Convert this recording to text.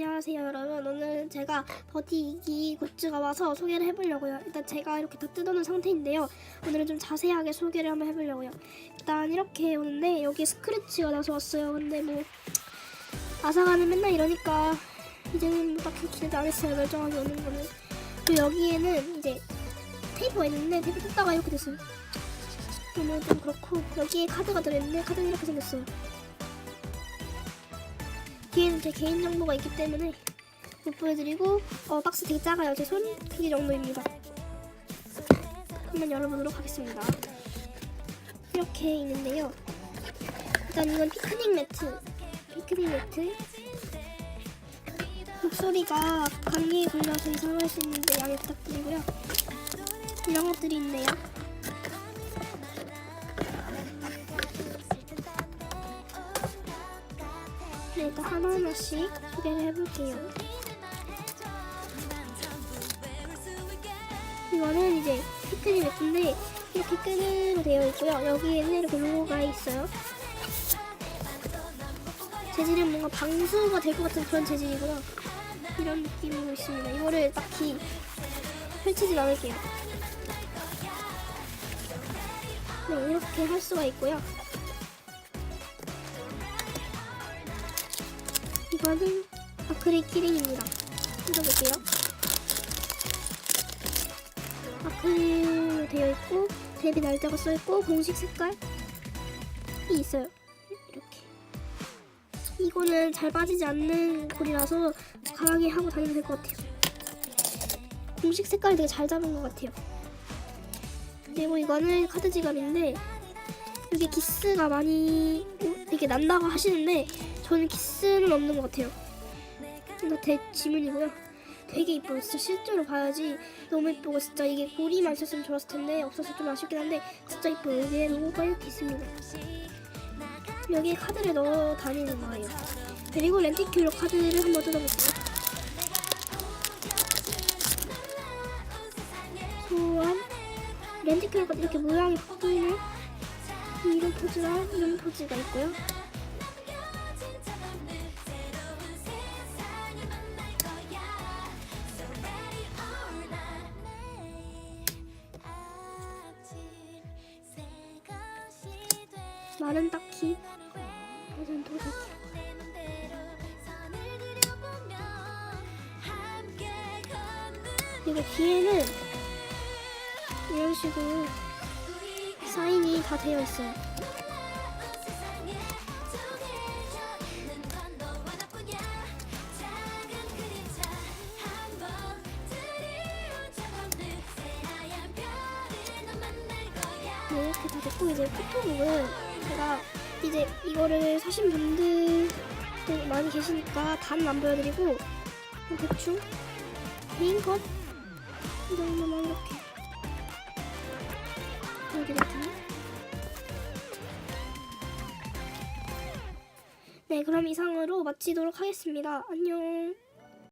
안녕하세요 여러분. 오늘 제가 버디 이기 굿즈가 와서 소개를 해보려고요. 일단 제가 이렇게 다 뜯어놓은 상태인데요. 오늘은 좀 자세하게 소개를 한번 해보려고요. 일단 이렇게 오는데 여기 스크래치가 나서 왔어요. 근데 뭐 아사가는 맨날 이러니까 이제는 뭐 딱히 기대도 안 했어요. 멀쩡하게 오는 거는. 그리고 여기에는 이제 테이프가 있는데 테이프 뜯다가 이렇게 됐어요. 오늘 좀 그렇고 여기에 카드가 들어있는데 카드는 이렇게 생겼어요 뒤에는 제 개인 정보가 있기 때문에 못 보여드리고 어, 박스 되게 작아요. 제 손 크기 정도입니다. 한번 열어보도록 하겠습니다. 이렇게 있는데요. 일단 이건 피크닉 매트. 피크닉 매트. 목소리가 감기에 걸려서 이상할 수 있는데 양해 부탁드리고요. 이런 것들이 있네요. 네, 일단 하나하나씩 소개를 해볼게요. 이거는 이제 피크닉 매트인데 이렇게 끈으로 되어 있고요. 여기에는 이렇게 로고가 있어요. 재질은 뭔가 방수가 될 것 같은 그런 재질이고요. 이런 느낌으로 있습니다. 이거를 딱히 펼치진 않을게요. 네, 이렇게 할 수가 있고요. 이거는 아크릴 키링입니다. 뜯어볼게요. 아크릴로 되어 있고 데뷔 날짜가 써 있고 공식 색깔이 있어요. 이렇게. 이거는 잘 빠지지 않는 고리라서 강하게 하고 다니면 될 것 같아요. 공식 색깔이 되게 잘 잡은 것 같아요. 그리고 이거는 카드 지갑인데 이게 기스가 많이 되게 난다고 하시는데 저는 키스는 없는 것 같아요. 이거 대 지문이고요. 되게 이뻐요. 진짜 실제로 봐야지 너무 이쁘고 진짜 이게 고리만 있었으면 좋았을 텐데 없어서 좀 아쉽긴 한데 진짜 이뻐요. 여기에 로고가 이렇게 있습니다. 여기에 카드를 넣어 다니는 거예요. 그리고 렌티큘러 카드를 한번 뜯어볼게요. 소원 렌티큘러 카드 이렇게 모양이 바뀌는 이런 포즈랑 이런 포즈가 있고요. 말은 딱히 저는 도둑이 그리고 뒤에는 이런 식으로 사인이 다 되어 있어요. 네, 다 됐고 이제 포토북은 제가 이제 이거를 사신 분들 많이 계시니까 다는 안 보여드리고 대충 개인 컷이 정도만 이렇게 보 여드릴게요. 네, 그럼 이상으로 마치도록 하겠습니다. 안녕.